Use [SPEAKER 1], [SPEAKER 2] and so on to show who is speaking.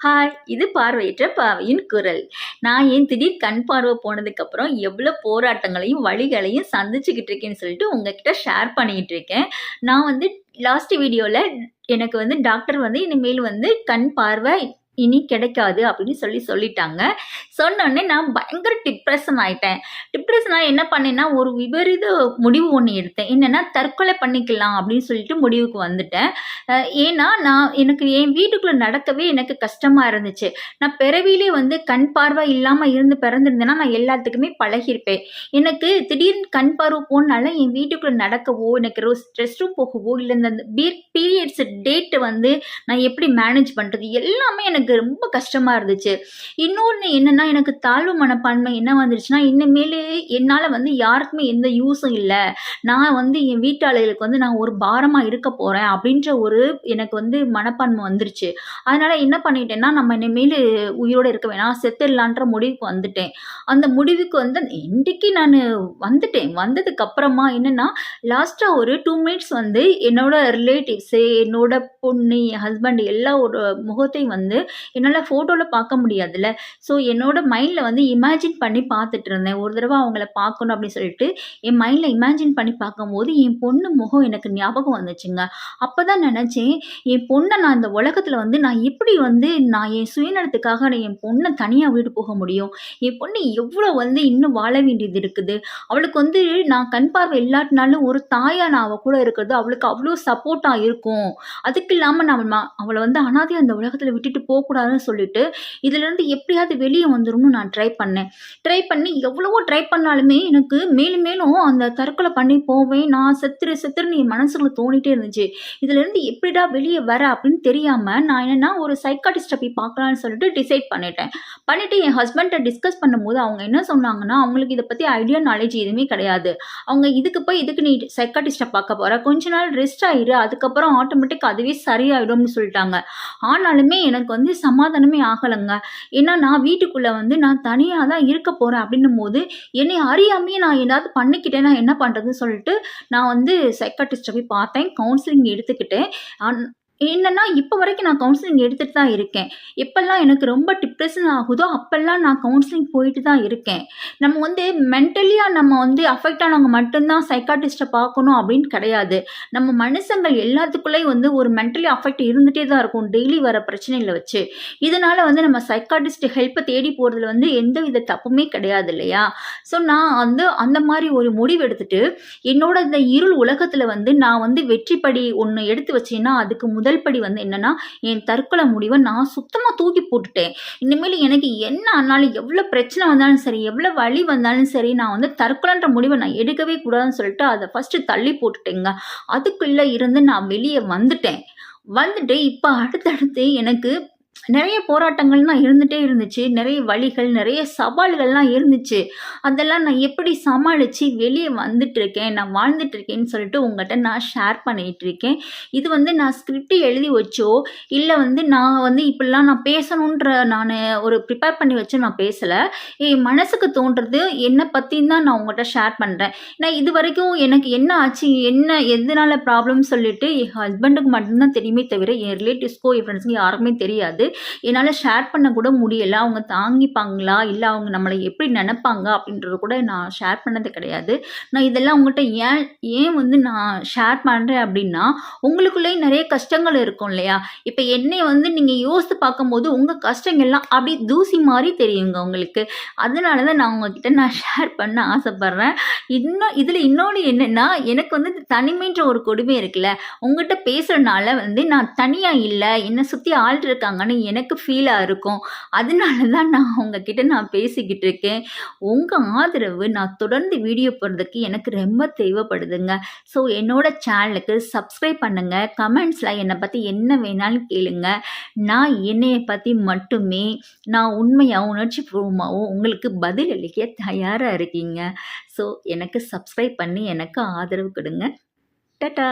[SPEAKER 1] Hi இது பார்வையற்ற பாவையின் குரல். நான் ஏன் திடீர் கண் பார்வை போனதுக்கப்புறம் எவ்வளோ போராட்டங்களையும் வழிகளையும் சந்திச்சுக்கிட்டு இருக்கேன்னு சொல்லிட்டு உங்ககிட்ட ஷேர் பண்ணிக்கிட்டு இருக்கேன். நான் வந்து லாஸ்ட் வீடியோவில் எனக்கு வந்து டாக்டர் வந்து இனிமேல் வந்து கண் பார்வை இனி கிடைக்காது அப்படின்னு சொல்லி சொல்லிட்டாங்க. சொன்னோடனே நான் பயங்கர டிப்ரெஷன் ஆயிட்டேன். டிப்ரெஷன் ஆகி என்ன பண்ணேன்னா ஒரு விபரீத முடிவு ஒன்று எடுத்தேன். என்னென்னா தற்கொலை பண்ணிக்கலாம் அப்படின்னு சொல்லிட்டு முடிவுக்கு வந்துட்டேன். ஏன்னா நான் எனக்கு என் வீட்டுக்குள்ளே நடக்கவே எனக்கு கஷ்டமாக இருந்துச்சு. நான் பிறவிலே வந்து கண் பார்வை இல்லாமல் இருந்து பிறந்திருந்தேன்னா நான் எல்லாத்துக்குமே பழகியிருப்பேன். எனக்கு திடீர்னு கண் பார்வை போனால என் வீட்டுக்குள்ளே நடக்கவோ எனக்கு ரெஸ்ட் ரூம் போகவோ இல்லை இந்த பீரியட்ஸ் டேட்டு வந்து நான் எப்படி மேனேஜ் பண்ணுறது எல்லாமே எனக்கு எனக்கு ரொம்ப கஷ்டமாக இருந்துச்சு. இன்னொன்று என்னென்னா எனக்கு தாழ்வு மனப்பான்மை என்ன வந்துருச்சுன்னா இனிமேல் என்னால் வந்து யாருக்குமே எந்த யூஸும் இல்லை. நான் வந்து என் வீட்டாளர்களுக்கு வந்து நான் ஒரு பாரமாக இருக்க போகிறேன் அப்படின்ற ஒரு எனக்கு வந்து மனப்பான்மை வந்துருச்சு. அதனால் என்ன பண்ணிட்டேன்னா நம்ம இனிமேல் உயிரோடு இருக்க வேணாம் செத்துடலான்ற முடிவுக்கு வந்துட்டேன். அந்த முடிவுக்கு வந்து இன்றைக்கி நான் வந்துட்டேன். வந்ததுக்கு அப்புறமா என்னென்னா லாஸ்ட்டாக ஒரு டூ மினிட்ஸ் வந்து என்னோட ரிலேட்டிவ்ஸு என்னோட பொண்ணு என் ஹஸ்பண்ட் எல்லா ஒரு முகத்தையும் வந்து என்னால் ஃபோட்டோவில் பார்க்க முடியாதுல்ல. ஸோ என்னோட மைண்டில் வந்து இமேஜின் பண்ணி பார்த்துட்டு இருந்தேன். ஒரு தடவை அவங்கள பார்க்கணும் அப்படின்னு சொல்லிட்டு என் மைண்டில் இமேஜின் பண்ணி பார்க்கும்போது என் பொண்ணு முகம் எனக்கு ஞாபகம் வந்துச்சுங்க. அப்போ தான் நினச்சேன் என் பொண்ணை நான் இந்த உலகத்தில் வந்து நான் எப்படி வந்து நான் என் சுயநலத்துக்காக நான் என் பொண்ணை தனியாக வீடு போக முடியும்? என் பொண்ணு எவ்வளோ வந்து இன்னும் வாழ வேண்டியது இருக்குது? அவளுக்கு வந்து நான் கண் பார்வை இல்லாட்டினாலும் ஒரு தாயாக நான் அவள் கூட இருக்கிறது அவளுக்கு அவ்வளோ சப்போர்ட்டாக இருக்கும். அதுக்கு இல்லாமல் நான் அவளை வந்து அனாதையாக அந்த உலகத்தில் விட்டுட்டு போக போகக்கூடாதுன்னு சொல்லிட்டு இதுலேருந்து எப்படியாவது வெளியே வந்துடணும்னு நான் ட்ரை பண்ணேன். ட்ரை பண்ணி எவ்வளவோ ட்ரை பண்ணாலுமே எனக்கு மேலும் மேலும் அந்த தற்கொலை பண்ணி போவேன். நான் செத்துரு செத்துருன்னு என் மனசுக்குள்ள தோணிட்டே இருந்துச்சு. இதுலேருந்து எப்படிடா வெளியே வர அப்படின்னு தெரியாமல் நான் என்னென்னா ஒரு சைக்காட்டிஸ்ட்டை போய் பார்க்கலான்னு சொல்லிட்டு டிசைட் பண்ணிட்டேன். பண்ணிவிட்டு என் ஹஸ்பண்ட்டை டிஸ்கஸ் பண்ணும்போது அவங்க என்ன சொன்னாங்கன்னா அவங்களுக்கு இதை பற்றி ஐடியா நாலேஜ் எதுவுமே கிடையாது. அவங்க இதுக்கு போய் இதுக்கு நீ சைக்காட்டிஸ்ட்டை பார்க்க போகிற கொஞ்ச நாள் ரெஸ்ட் ஆயிரு. அதுக்கப்புறம் ஆட்டோமேட்டிக் அதுவே சரியாயிடும்னு சொல்லிட்டாங்க. ஆனாலுமே எனக்கு வந்து சமாதானமே ஆகலைங்க. ஏன்னா நான் வீட்டுக்குள்ளே வந்து நான் தனியாக தான் இருக்க போகிறேன் அப்படின்னும் போது என்னை அறியாமையே நான் ஏதாவது பண்ணிக்கிட்டேன் நான் என்ன பண்ணுறதுன்னு சொல்லிட்டு நான் வந்து சைக்காட்டிஸ்ட்டை போய் பார்த்தேன் கவுன்சிலிங் எடுத்துக்கிட்டேன். என்னன்னா இப்போ வரைக்கும் நான் கவுன்சிலிங் எடுத்துகிட்டு தான் இருக்கேன். எப்பெல்லாம் எனக்கு ரொம்ப டிப்ரெஷன் ஆகுதோ அப்போல்லாம் நான் கவுன்சிலிங் போயிட்டு தான் இருக்கேன். நம்ம வந்து மென்டலியாக நம்ம வந்து அஃபெக்ட் ஆனவங்க மட்டும்தான் சைக்காட்டிஸ்ட்டை பார்க்கணும் அப்படின்னு கிடையாது. நம்ம மனுஷங்கள் எல்லாத்துக்குள்ளேயும் வந்து ஒரு மென்டலி அஃபெக்ட் இருந்துகிட்டே தான் இருக்கும் டெய்லி வர பிரச்சனைகளை வச்சு. இதனால் வந்து நம்ம சைக்காட்டிஸ்ட் ஹெல்ப்பை தேடி போகிறதுல வந்து எந்த வித தப்புமே கிடையாது இல்லையா? ஸோ நான் வந்து அந்த மாதிரி ஒரு முடிவு எடுத்துட்டு என்னோட இந்த இருள் உலகத்தில் வந்து நான் வந்து வெற்றிப்படி ஒன்று எடுத்து வச்சேன்னா அதுக்கு முதல் படி வந்து என்னன்னா என் தற்கொலை முடிவை நான் சுத்தமாக தூக்கி போட்டுட்டேன். இனிமேல் எனக்கு என்ன ஆனாலும் எவ்வளோ பிரச்சனை வந்தாலும் சரி எவ்வளோ வலி வந்தாலும் சரி நான் வந்து தற்கொலைன்ற முடிவை நான் எடுக்கவே கூடாதுன்னு சொல்லிட்டு அதை ஃபஸ்ட்டு தள்ளி போட்டுட்டேங்க. அதுக்குள்ளே இருந்து நான் வெளியே வந்துட்டேன். வந்துட்டு இப்போ அடுத்தடுத்து எனக்கு நிறைய போராட்டங்கள்லாம் இருந்துகிட்டே இருந்துச்சு. நிறைய வழிகள் நிறைய சவால்கள்லாம் இருந்துச்சு. அதெல்லாம் நான் எப்படி சமாளித்து வெளியே வந்துட்டுருக்கேன் நான் வாழ்ந்துட்டு இருக்கேன்னு சொல்லிட்டு உங்கள்கிட்ட நான் ஷேர் பண்ணிகிட்ருக்கேன் இது வந்து நான் ஸ்கிரிப்ட் எழுதி வச்சோ இல்லை வந்து நான் வந்து இப்படிலாம் நான் பேசணுன்ற நான் ஒரு ப்ரிப்பேர் பண்ணி வச்சு நான் பேசலை. என் மனசுக்கு தோன்றது என்னை பற்றின்னு தான் நான் உங்கள்கிட்ட ஷேர் பண்ணுறேன் நான் இது வரைக்கும் எனக்கு என்ன ஆச்சு என்ன எதனால ப்ராப்ளம் சொல்லிட்டு என் ஹஸ்பண்டுக்கு மட்டும்தான் தெரியுமே தவிர என் ரிலேட்டிவ்ஸ்க்கோ என் ஃப்ரெண்ட்ஸ்க்கோ யாருக்குமே தெரியாது. என்னால் ஷேர் பண்ண கூட முடியலை. அவங்க தாங்கிப்பாங்களா? இல்லை அவங்க நம்மளை எப்படி நினைப்பாங்க? அப்படின்றது கூட நான் ஷேர் பண்ணது கிடையாது. நான் இதெல்லாம் உங்கள்கிட்ட ஏன் ஏன் வந்து நான் ஷேர் பண்ணுறேன் அப்படின்னா உங்களுக்குள்ளேயும் நிறைய கஷ்டங்கள் இருக்கும் இல்லையா? இப்போ என்னை வந்து நீங்கள் யோசித்து பார்க்கும்போது உங்கள் கஷ்டங்கள்லாம் அப்படியே தூசி மாதிரி தெரியுங்க உங்களுக்கு. அதனால தான் நான் உங்ககிட்ட நான் ஷேர் பண்ண ஆசைப்பட்றேன். இன்னும் இதில் இன்னொன்று என்னென்னா எனக்கு வந்து தனிமைன்ற ஒரு கொடுமை இருக்குல்ல. உங்ககிட்ட பேசுகிறனால வந்து நான் தனியாக இல்லை. என்னை சுற்றி ஆள் இருக்காங்கன்னு எனக்கு ஃபீலாக இருக்கும். அதனால தான் நான் உங்ககிட்ட நான் பேசிக்கிட்டு இருக்கேன். உங்கள் ஆதரவு நான் தொடர்ந்து வீடியோ போடுறதுக்கு எனக்கு ரொம்ப தேவைப்படுதுங்க. ஸோ என்னோட சேனலுக்கு சப்ஸ்கிரைப் பண்ணுங்கள் கமெண்ட்ஸில் என்னை பற்றி என்ன வேணாலும் கேளுங்க. நான் என்னையை பற்றி மட்டுமே நான் உண்மையாகவும் உணர்ச்சி பூர்வமாகவும் உங்களுக்கு பதில் அளிக்க தயாராக இருக்கீங்க. ஸோ எனக்கு சப்ஸ்கிரைப் பண்ணி எனக்கு ஆதரவு கொடுங்க. டட்டா!